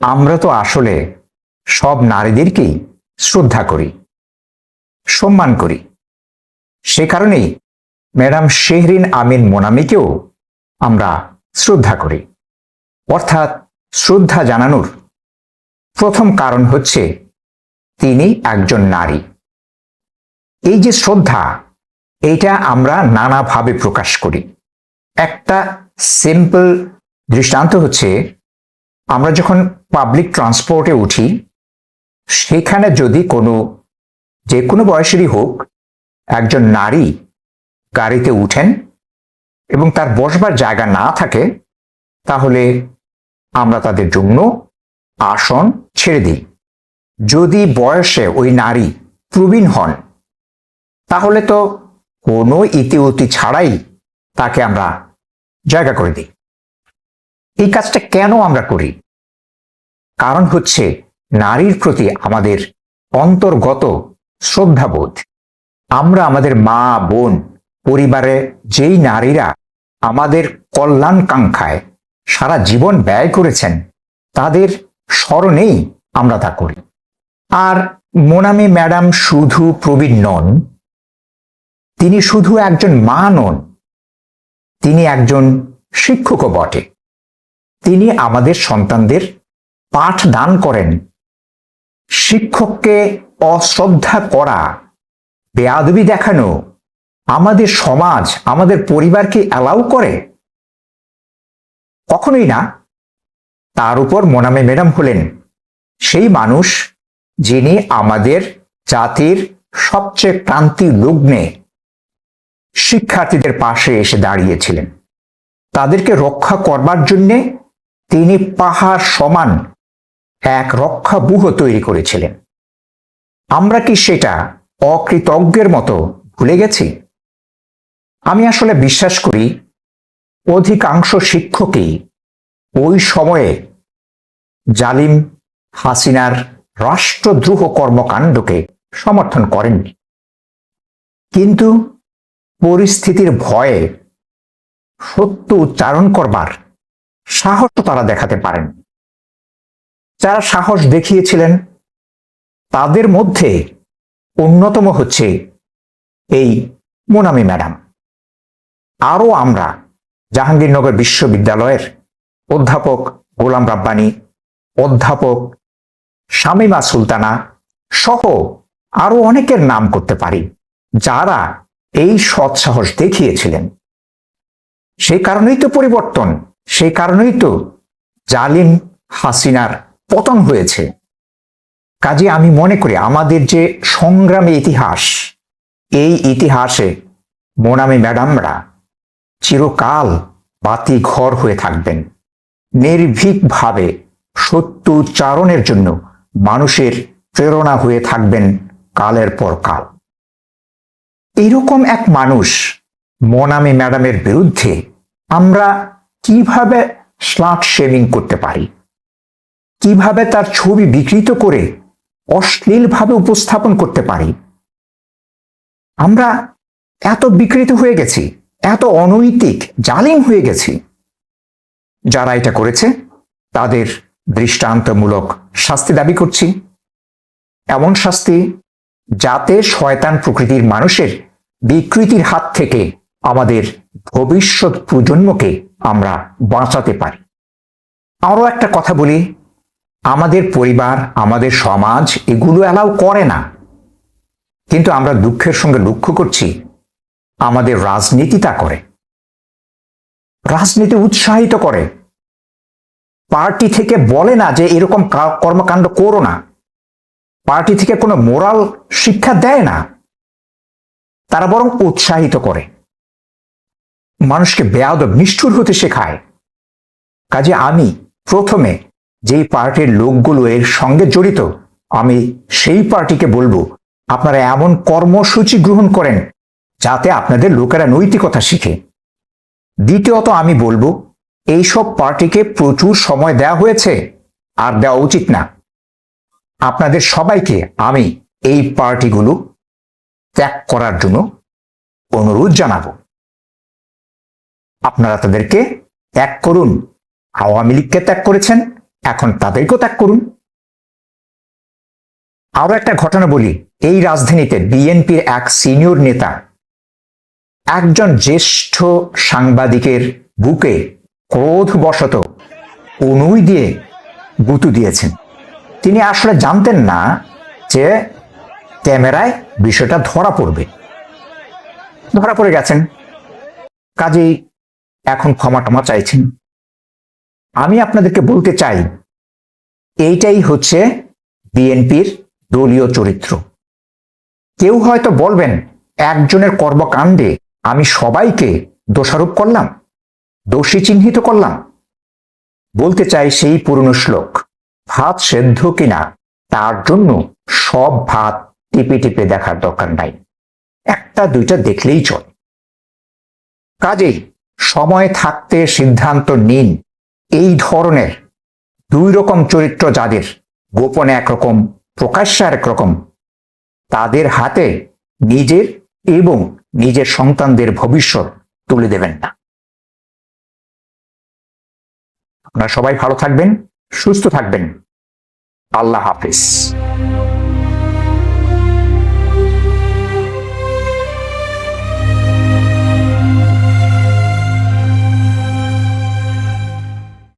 আমরা তো আসলে সব নারীদেরকেই শ্রদ্ধা করি, সম্মান করি। সে কারণেই ম্যাডাম শেহরিন আমিন মোনামিকেও আমরা শ্রদ্ধা করি। অর্থাৎ শ্রদ্ধা জানানোর প্রথম কারণ হচ্ছে তিনি একজন নারী। এই যে শ্রদ্ধা, এইটা আমরা নানাভাবে প্রকাশ করি। একটা সিম্পল দৃষ্টান্ত হচ্ছে আমরা যখন পাবলিক ট্রান্সপোর্টে উঠি, সেখানে যদি কোনো, যে কোনো বয়সেরই হোক, একজন নারী গাড়িতে উঠেন এবং তার বসবার জায়গা না থাকে, তাহলে আমরা তাদের জন্য আসন ছেড়ে দিই। যদি বয়সে ওই নারী প্রবীণ হন, তাহলে তো কোনো ইতিউতি ছাড়াই তাকে আমরা জায়গা করে দিই। এই কাজটা কেন আমরা করি? কারণ হচ্ছে নারীর প্রতি আমাদের অন্তর্গত শ্রদ্ধাবোধ। আমরা আমাদের মা, বোন, পরিবারে যেই নারীরা আমাদের কল্যাণকাঙ্ক্ষায় সারা জীবন ব্যয় করেছেন, তাদের স্মরণেই আমরা তা করি। আর মোনামি ম্যাডাম শুধু প্রবীণ নন, তিনি শুধু একজন মা নন, তিনি একজন শিক্ষকও বটে। তিনি আমাদের সন্তানদের পাঠ দান করেন। শিক্ষককে অশ্রদ্ধা করা, বেয়াদবি দেখানো আমাদের সমাজ, আমাদের পরিবারকে অ্যালাউ করে? কখনোই না। তার উপর মোনামে ম্যাডাম হলেন সেই মানুষ যিনি আমাদের জাতির সবচেয়ে ক্রান্তি লগ্নে শিক্ষার্থীদের পাশে এসে দাঁড়িয়েছিলেন। তাদেরকে রক্ষা করবার জন্যে তিনি পাহাড় সমান এক রক্ষাবুহ তৈরি করেছিলেন। আমরা কি সেটা অকৃতজ্ঞের মতো ভুলে গেছি? আমি আসলে বিশ্বাস করি, অধিকাংশ শিক্ষকই ওই সময়ে জালিম হাসিনার রাষ্ট্রদ্রোহ কর্মকাণ্ডকে সমর্থন করেননি। কিন্তু পরিস্থিতির ভয়ে সত্য উচ্চারণ করবার সাহস তারা দেখাতে পারেন। যারা সাহস দেখিয়েছিলেন, তাদের মধ্যে অন্যতম হচ্ছে এই মোনামি ম্যাডাম। আরও আমরা জাহাঙ্গীরনগর বিশ্ববিদ্যালয়ের অধ্যাপক গোলাম রাব্বানি, অধ্যাপক শামিমা সুলতানা সহ আরও অনেকের নাম করতে পারি, যারা এই সৎসাহস দেখিয়েছিলেন। সেই কারণেই তো পরিবর্তন। সেই কারণেই তো জালিম হাসিনার পতন হয়েছে। কাজে আমি মনে করি আমাদের যে সংগ্রামী ইতিহাস, এই ইতিহাসে মোনামি ম্যাডামরা চিরকাল বাতি ঘর হয়ে থাকবেন। নির্ভীকভাবে সত্য উচ্চারণের জন্য মানুষের প্রেরণা হয়ে থাকবেন কালের পর কাল। এইরকম এক মানুষ মনামি ম্যাডামের বিরুদ্ধে আমরা কীভাবে স্লাট শেভিং করতে পারি? কীভাবে তার ছবি বিকৃত করে অশ্লীলভাবে উপস্থাপন করতে পারি? আমরা এত বিকৃত হয়ে গেছি, এত অনৈতিক, জালিম হয়ে গেছি। যারা এটা করেছে, তাদের দৃষ্টান্তমূলক শাস্তি দাবি করছি। এমন শাস্তি যাতে শয়তান প্রকৃতির মানুষের বিকৃতির হাত থেকে আমাদের ভবিষ্যৎ প্রজন্মকে আমরা বাঁচাতে পারি। আরও একটা কথা বলি, আমাদের পরিবার, আমাদের সমাজ এগুলো অ্যালাউ করে না। কিন্তু আমরা দুঃখের সঙ্গে লক্ষ্য করছি, আমাদের রাজনীতি তা করে। রাজনীতি উৎসাহিত করে। পার্টি থেকে বলে না যে এরকম কর্মকাণ্ড করো না। পার্টি থেকে কোনো মোরাল শিক্ষা দেয় না। তারা বরং উৎসাহিত করে। মানুষকে বেয়াদব, নিষ্ঠুর হতে শেখায়। কাজে আমি প্রথমে যেই পার্টির লোকগুলো এর সঙ্গে জড়িত, আমি সেই পার্টিকে বলব, আপনারা এমন কর্মসূচি গ্রহণ করেন যাতে আপনাদের লোকেরা নৈতিকতা শিখে। দ্বিতীয়ত আমি বলব, এইসব পার্টিকে প্রচুর সময় দেওয়া হয়েছে, আর দেওয়া উচিত না। আপনাদের সবাইকে আমি এই পার্টিগুলো ত্যাগ করার জন্য অনুরোধ জানাব। আপনারা তাদেরকে ত্যাগ করুন। আওয়ামী লীগকে ত্যাগ করেছেন, এখন তাদেরকেও ত্যাগ করুন। আরও একটা ঘটনা বলি, এই রাজধানীতে বিএনপির এক সিনিয়র নেতা একজন জ্যেষ্ঠ সাংবাদিকের বুকে ক্রোধবশত অনুই দিয়ে গুতু দিয়েছেন। তিনি আসলে জানতেন না যে ক্যামেরায় বিষয়টা ধরা পড়বে। ধরা পড়ে গেছেন। কাজেই এখন ক্ষমা টমা চাইছেন। আমি আপনাদেরকে বলতে চাই, এইটাই হচ্ছে বিএনপির দলীয় চরিত্র। কেউ হয়তো বলবেন, একজনের কর্মকাণ্ডে আমি সবাইকে দোষারোপ করলাম, দোষী চিহ্নিত করলাম। বলতে চাই সেই পুরনো শ্লোক, ভাত সেদ্ধ কিনা, তার জন্য সব ভাত টিপে টিপে দেখার দরকার নাই। একটা দুইটা দেখলেই চল। কাজেই সময় থাকতে সিদ্ধান্ত নিন। এই ধরনের দুই রকম চরিত্র যাদের, গোপনে একরকম প্রকাশ্যে একরকম তাদের হাতে নিজের এবং নিজের সন্তানদের ভবিষ্যৎ তুলে দেবেন না। আপনারা সবাই ভালো থাকবেন, সুস্থ থাকবেন। আল্লাহ হাফিজ।